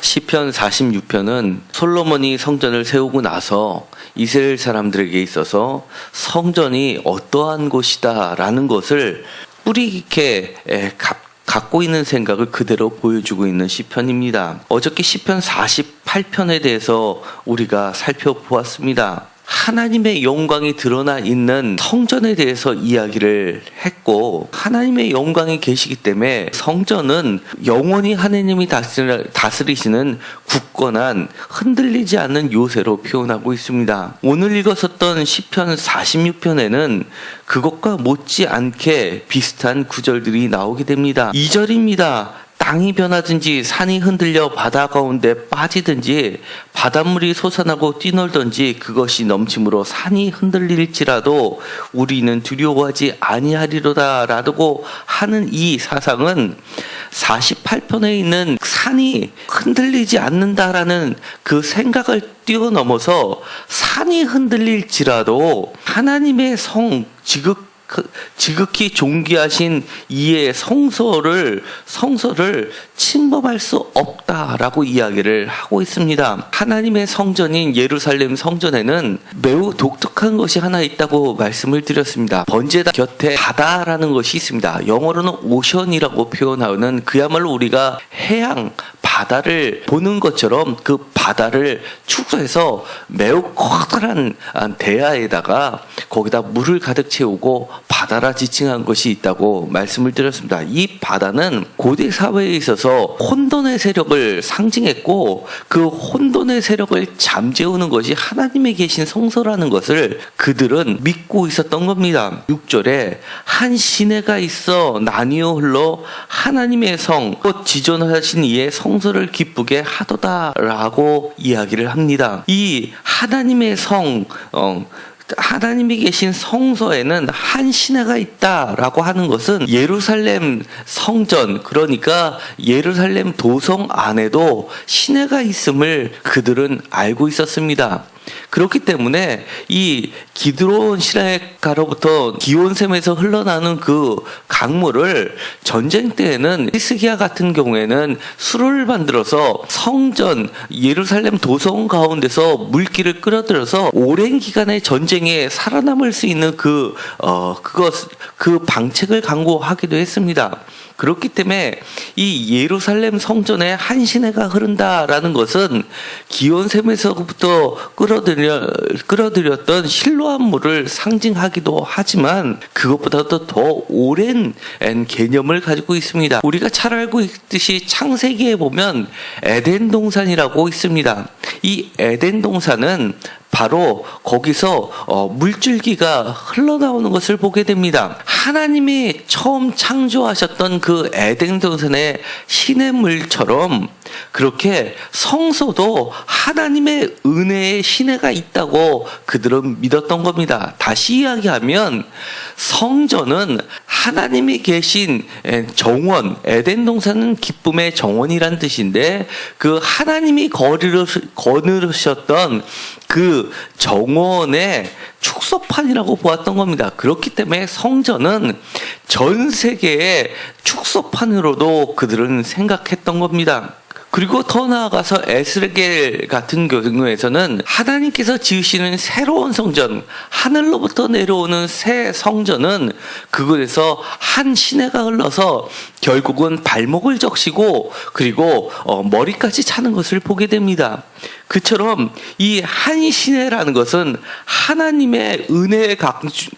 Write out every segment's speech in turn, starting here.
시편 46편은 솔로몬이 성전을 세우고 나서 이스라엘 사람들에게 있어서 성전이 어떠한 곳이다라는 것을 뿌리 깊게 갖고 있는 생각을 그대로 보여주고 있는 시편입니다. 어저께 시편 48편에 대해서 우리가 살펴보았습니다. 하나님의 영광이 드러나 있는 성전에 대해서 이야기를 했고 하나님의 영광이 계시기 때문에 성전은 영원히 하나님이 다스리- 다스리시는 굳건한 흔들리지 않는 요새로 표현하고 있습니다. 오늘 읽었었던 시편 46편에는 그것과 못지않게 비슷한 구절들이 나오게 됩니다. 2절입니다. 땅이 변하든지 산이 흔들려 바다 가운데 빠지든지 바닷물이 솟아나고 뛰놀든지 그것이 넘침으로 산이 흔들릴지라도 우리는 두려워하지 아니하리로다 라고 하는 이 사상은 48편에 있는 산이 흔들리지 않는다라는 그 생각을 뛰어넘어서 산이 흔들릴지라도 하나님의 성 지극 그 지극히 존귀하신 이의 성소를 성소를 침범할 수 없다라고 이야기를 하고 있습니다. 하나님의 성전인 예루살렘 성전에는 매우 독특한 것이 하나 있다고 말씀을 드렸습니다. 번제다 곁에 바다라는 것이 있습니다. 영어로는 오션이라고 표현하는 그야말로 우리가 해양 바다를 보는 것처럼 그 바다를 축소해서 매우 커다란 대야에다가 거기다 물을 가득 채우고 바다라 지칭한 것이 있다고 말씀을 드렸습니다. 이 바다는 고대 사회에 있어서 혼돈의 세력을 상징했고 그 혼돈의 세력을 잠재우는 것이 하나님에 계신 성소라는 것을 그들은 믿고 있었던 겁니다. 6절에 한 시내가 있어 나뉘어 흘러 하나님의 성, 곧 지존하신 이의 성소를 기쁘게 하도다라고 이야기를 합니다. 이 하나님의 성, 어, 하나님이 계신 성소에는 한 시내가 있다라고 하는 것은 예루살렘 성전 그러니까 예루살렘 도성 안에도 시내가 있음을 그들은 알고 있었습니다. 그렇기 때문에 이 기드론 시내가로부터 기온샘에서 흘러나는 그 강물을 전쟁 때에는 히스기야 같은 경우에는 수로를 만들어서 성전 예루살렘 도성 가운데서 물길을 끌어들여서 오랜 기간의 전쟁에 살아남을 수 있는 그 어, 그것 그 방책을 강구하기도 했습니다. 그렇기 때문에 이 예루살렘 성전에 한 시내가 흐른다라는 것은 기온샘에서부터 끌어들여 끌어들였던 실로한 물을 상징하기도 하지만 그것보다도 더 오랜 개념을 가지고 있습니다. 우리가 잘 알고 있듯이 창세기에 보면 에덴 동산이라고 있습니다. 이 에덴 동산은 바로 거기서 어, 물줄기가 흘러나오는 것을 보게 됩니다. 하나님이 처음 창조하셨던 그 에덴 동산의 시냇물처럼 그렇게 성소도 하나님의 은혜의 시내가 있다고 그들은 믿었던 겁니다. 다시 이야기하면 성전은 하나님이 계신 정원, 에덴 동산은 기쁨의 정원이란 뜻인데 그 하나님이 거느르셨던 그 정원의 축소판이라고 보았던 겁니다. 그렇기 때문에 성전은 전 세계의 축소판으로도 그들은 생각했던 겁니다. 그리고 더 나아가서 에스겔 같은 경우에서는 하나님께서 지으시는 새로운 성전, 하늘로부터 내려오는 새 성전은 그곳에서 한 시내가 흘러서 결국은 발목을 적시고 그리고 어, 머리까지 차는 것을 보게 됩니다. 그처럼 이 한 시내라는 것은 하나님의 은혜의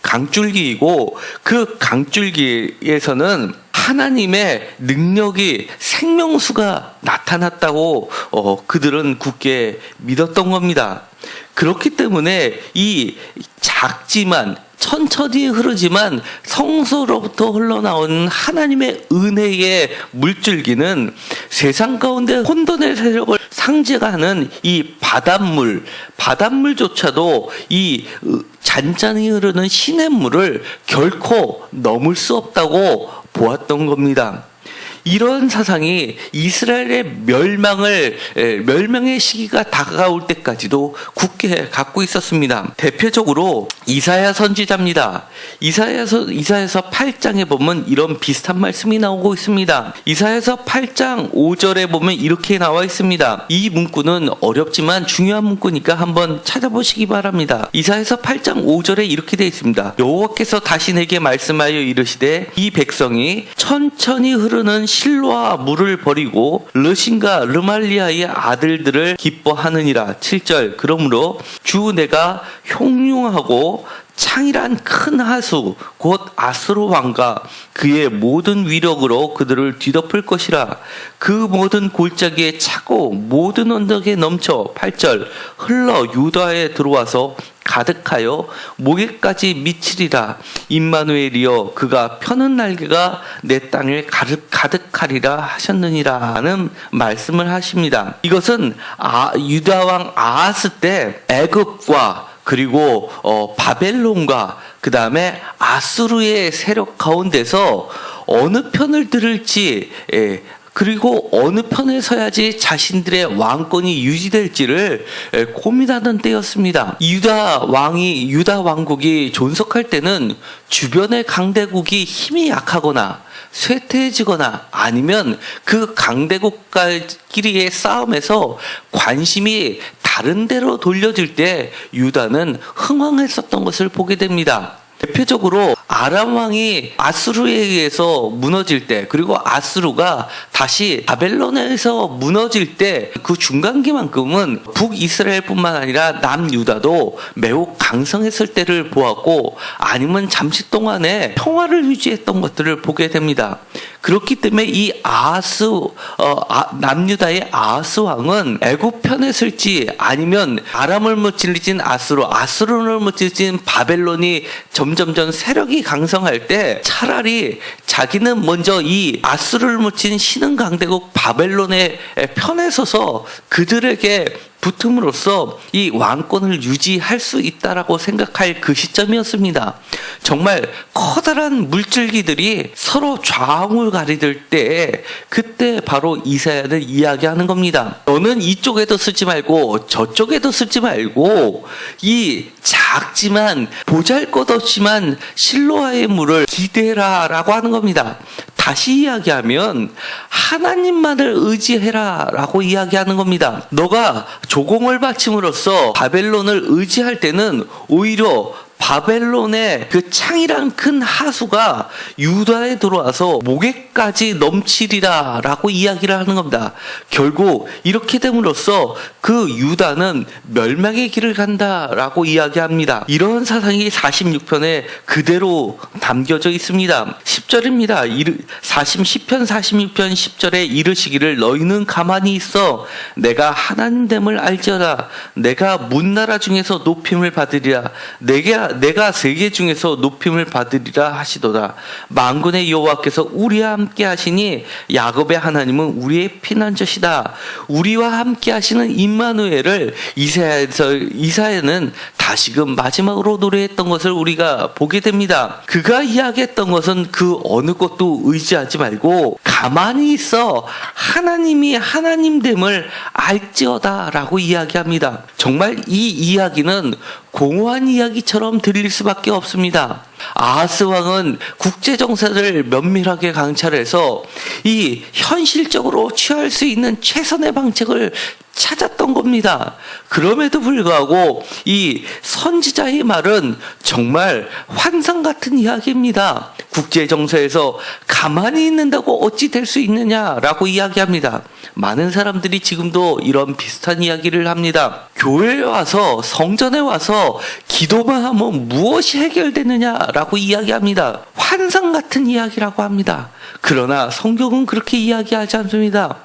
강줄기이고 그 강줄기에서는 하나님의 능력이 생명수가 나타났다고 어, 그들은 굳게 믿었던 겁니다. 그렇기 때문에 이 작지만 천천히 흐르지만 성소로부터 흘러나오는 하나님의 은혜의 물줄기는 세상 가운데 혼돈의 세력을 상징하는 이 바닷물, 바닷물조차도 이 잔잔히 흐르는 시냇물을 결코 넘을 수 없다고 보았던 겁니다. 이런 사상이 이스라엘의 멸망을 에, 멸망의 시기가 다가올 때까지도 굳게 갖고 있었습니다. 대표적으로 이사야 선지자입니다. 이사야서 이사야서 8장에 보면 이런 비슷한 말씀이 나오고 있습니다. 이사야서 8장 5절에 보면 이렇게 나와 있습니다. 이 문구는 어렵지만 중요한 문구니까 한번 찾아보시기 바랍니다. 이사야서 8장 5절에 이렇게 되어 있습니다. 여호와께서 다시 내게 말씀하여 이르시되 이 백성이 천천히 흐르는 실로와 물을 버리고 르신과 르말리아의 아들들을 기뻐하느니라. 7절 그러므로 주 내가 흉흉하고 창이란 큰 하수 곧 아스로 왕과 그의 모든 위력으로 그들을 뒤덮을 것이라 그 모든 골짜기에 차고 모든 언덕에 넘쳐 8절 흘러 유다에 들어와서 가득하여 목에까지 미치리라 임마누엘이여 그가 펴는 날개가 내 땅을 가득 가득하리라 하셨느니라는 말씀을 하십니다. 이것은 아, 유다 왕 아하스 때 애굽과 그리고 어, 바벨론과 그 다음에 아수르의 세력 가운데서 어느 편을 들을지 예, 그리고 어느 편에 서야지 자신들의 왕권이 유지될지를 예, 고민하던 때였습니다. 유다 왕이 유다 왕국이 존속할 때는 주변의 강대국이 힘이 약하거나 쇠퇴해지거나 아니면 그 강대국끼리의 싸움에서 관심이 다른 데로 돌려질 때 유다는 흥황했었던 것을 보게 됩니다. 대표적으로 아람 왕이 아수르에 의해서 무너질 때 그리고 아수르가 다시 바벨론에서 무너질 때 그 중간기만큼은 북이스라엘뿐만 아니라 남유다도 매우 강성했을 때를 보았고 아니면 잠시 동안에 평화를 유지했던 것들을 보게 됩니다. 그렇기 때문에 이 아하스 어, 아, 남유다의 아하스 왕은 애굽 편에 설지 아니면 아람을 무찔리진 아수르 아수르를 무찔리진 바벨론이 점점점 세력이 강성할 때 차라리 자기는 먼저 이 아수르를 묻힌 신흥 강대국 바벨론의 편에 서서 그들에게 붙음으로써 이 왕권을 유지할 수 있다라고 생각할 그 시점이었습니다. 정말 커다란 물줄기들이 서로 좌우를 가리들 때 그때 바로 이사야를 이야기하는 겁니다. 너는 이쪽에도 쓰지 말고 저쪽에도 쓰지 말고 이 작지만 보잘것없지만 실로아의 물을 기대라라고 하는 겁니다. 다시 이야기하면 하나님만을 의지해라 라고 이야기하는 겁니다. 너가 조공을 바침으로써 바벨론을 의지할 때는 오히려 바벨론의 그 창이란 큰 하수가 유다에 들어와서 목에까지 넘치리라 라고 이야기를 하는 겁니다. 결국 이렇게 됨으로써 그 유다는 멸망의 길을 간다 라고 이야기합니다. 이런 사상이 46편에 그대로 담겨져 있습니다. 10절입니다. 40, 10편 46편 10절에 이르시기를 너희는 가만히 있어 내가 하나님됨을 알지어다 내가 문나라 중에서 높임을 받으리라 내가 내가 세계 중에서 높임을 받으리라 하시도다. 만군의 여호와께서 우리와 함께 하시니 야곱의 하나님은 우리의 피난처시다. 우리와 함께 하시는 임마누엘을 이사야에서 이사야는 다시금 마지막으로 노래했던 것을 우리가 보게 됩니다. 그가 이야기했던 것은 그 어느 것도 의지하지 말고 가만히 있어 하나님이 하나님됨을 알지어다라고 이야기합니다. 정말 이 이야기는 공허한 이야기처럼 들릴 수밖에 없습니다. 아하스 왕은 국제 정세를 면밀하게 강찰해서 이 현실적으로 취할 수 있는 최선의 방책을 찾았던 겁니다. 그럼에도 불구하고 이 선지자의 말은 정말 환상 같은 이야기입니다. 국제 정세에서 가만히 있는다고 어찌 될 수 있느냐라고 이야기합니다. 많은 사람들이 지금도 이런 비슷한 이야기를 합니다. 교회에 와서 성전에 와서 기도만 하면 무엇이 해결되느냐 라고 이야기합니다. 환상 같은 이야기라고 합니다. 그러나 성경은 그렇게 이야기하지 않습니다.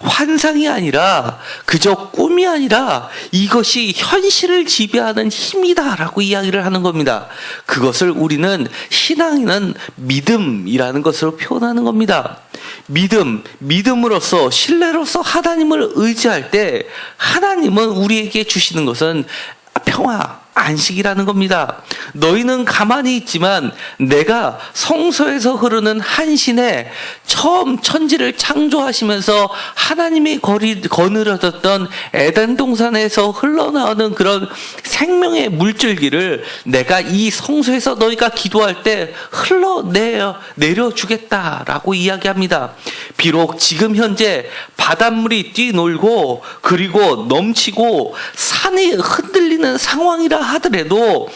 환상이 아니라 그저 꿈이 아니라 이것이 현실을 지배하는 힘이다라고 이야기를 하는 겁니다. 그것을 우리는 신앙에는 믿음이라는 것으로 표현하는 겁니다. 믿음, 믿음으로써 신뢰로서 하나님을 의지할 때 하나님은 우리에게 주시는 것은 평화, 안식이라는 겁니다. 너희는 가만히 있지만 내가 성소에서 흐르는 한신에 처음 천지를 창조하시면서 하나님이 거리, 거느려졌던 에덴 동산에서 흘러나오는 그런 생명의 물줄기를 내가 이 성소에서 너희가 기도할 때 흘러내려 내려주겠다라고 이야기합니다. 비록 지금 현재 바닷물이 뛰놀고 그리고 넘치고 산이 흔들리는 상황이라 하더라도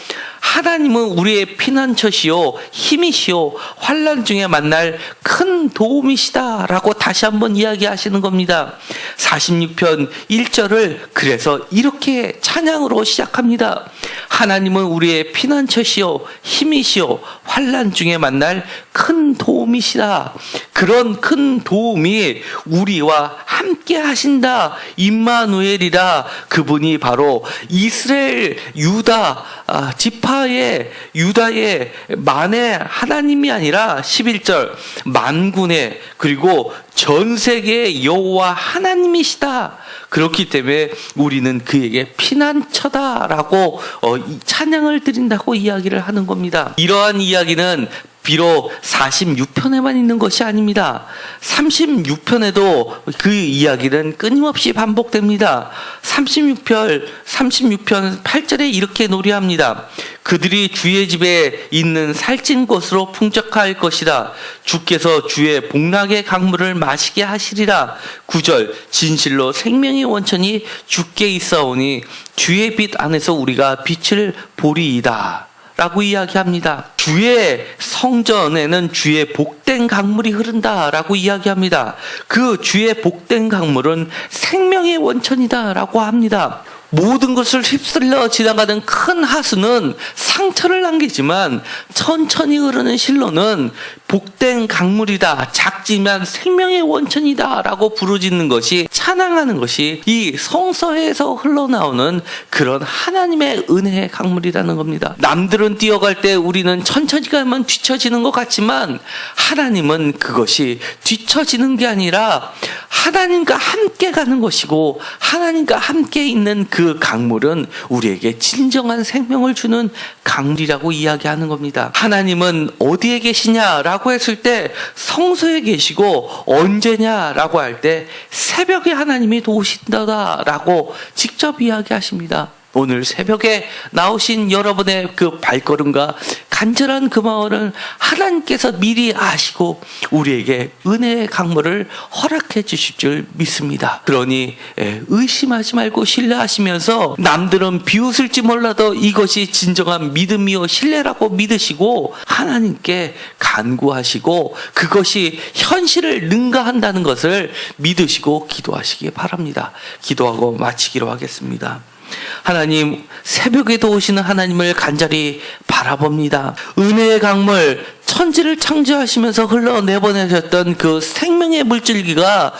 하나님은 우리의 피난처시요 힘이시요 환란 중에 만날 큰 도움이시다라고 다시 한번 이야기하시는 겁니다. 46편 1절을 그래서 이렇게 찬양으로 시작합니다. 하나님은 우리의 피난처시요 힘이시요 환란 중에 만날 큰 도움이시다. 그런 큰 도움이 우리와 함께 하신다. 임마누엘이라 그분이 바로 이스라엘 유다 아, 지파의 유다의 만의 하나님이 아니라 11절 만군의 그리고 전 세계의 여호와 하나님이시다. 그렇기 때문에 우리는 그에게 피난처다라고 어, 이 찬양을 드린다고 이야기를 하는 겁니다. 이러한 이야기는 비록 46편에만 있는 것이 아닙니다. 36편에도 그 이야기는 끊임없이 반복됩니다. 36편, 36편 8절에 이렇게 노래합니다. 그들이 주의 집에 있는 살찐 것으로 풍족할 것이다. 주께서 주의 복락의 강물을 마시게 하시리라. 9절, 진실로 생명의 원천이 주께 있사오니 주의 빛 안에서 우리가 빛을 보리이다. 라고 이야기합니다. 주의 성전에는 주의 복된 강물이 흐른다 라고 이야기합니다. 그 주의 복된 강물은 생명의 원천이다 라고 합니다. 모든 것을 휩쓸려 지나가는 큰 하수는 상처를 남기지만 천천히 흐르는 실로는 복된 강물이다. 작지만 생명의 원천이다라고 부르짖는 것이 찬양하는 것이 이 성서에서 흘러나오는 그런 하나님의 은혜의 강물이라는 겁니다. 남들은 뛰어갈 때 우리는 천천히 가면 뒤처지는 것 같지만 하나님은 그것이 뒤처지는 게 아니라 하나님과 함께 가는 것이고 하나님과 함께 있는 그 강물은 우리에게 진정한 생명을 주는 강물이라고 이야기하는 겁니다. 하나님은 어디에 계시냐라고 했을 때 성소에 계시고 언제냐라고 할 때 새벽에 하나님이 도우신다라고 직접 이야기하십니다. 오늘 새벽에 나오신 여러분의 그 발걸음과 간절한 그 마음을 하나님께서 미리 아시고 우리에게 은혜의 강물을 허락해 주실 줄 믿습니다. 그러니 예, 의심하지 말고 신뢰하시면서 남들은 비웃을지 몰라도 이것이 진정한 믿음이요 신뢰라고 믿으시고 하나님께 간구하시고 그것이 현실을 능가한다는 것을 믿으시고 기도하시기 바랍니다. 기도하고 마치기로 하겠습니다. 하나님, 새벽에도 오시는 하나님을 간절히 바라봅니다. 은혜의 강물, 천지를 창조하시면서 흘러내보내셨던 그 생명의 물줄기가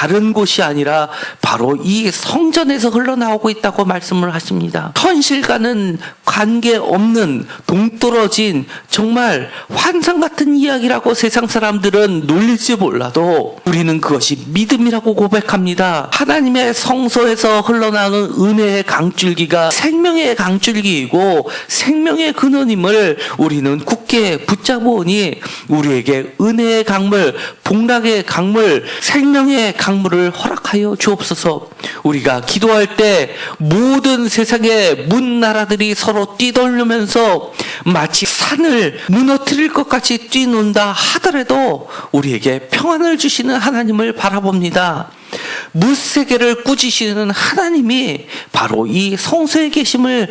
다른 곳이 아니라 바로 이 성전에서 흘러나오고 있다고 말씀을 하십니다. 현실과는 관계 없는 동떨어진 정말 환상 같은 이야기라고 세상 사람들은 놀릴지 몰라도 우리는 그것이 믿음이라고 고백합니다. 하나님의 성소에서 흘러나오는 은혜의 강줄기가 생명의 강줄기이고 생명의 근원임을 우리는 굳게 붙잡으니 우리에게 은혜의 강물, 복락의 강물, 생명의 강물을 허락하여 주옵소서. 우리가 기도할 때 모든 세상의 문 나라들이 서로 뛰돌면서 마치 산을 무너뜨릴 것 같이 뛰논다 하더라도 우리에게 평안을 주시는 하나님을 바라봅니다. 무세계를 꾸짖으시는 하나님이 바로 이 성소에 계심을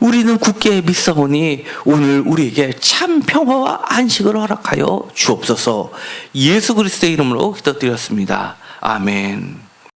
우리는 굳게 믿사오니 오늘 우리에게 참 평화와 안식을 허락하여 주옵소서 예수 그리스도의 이름으로 기도드렸습니다. 아멘.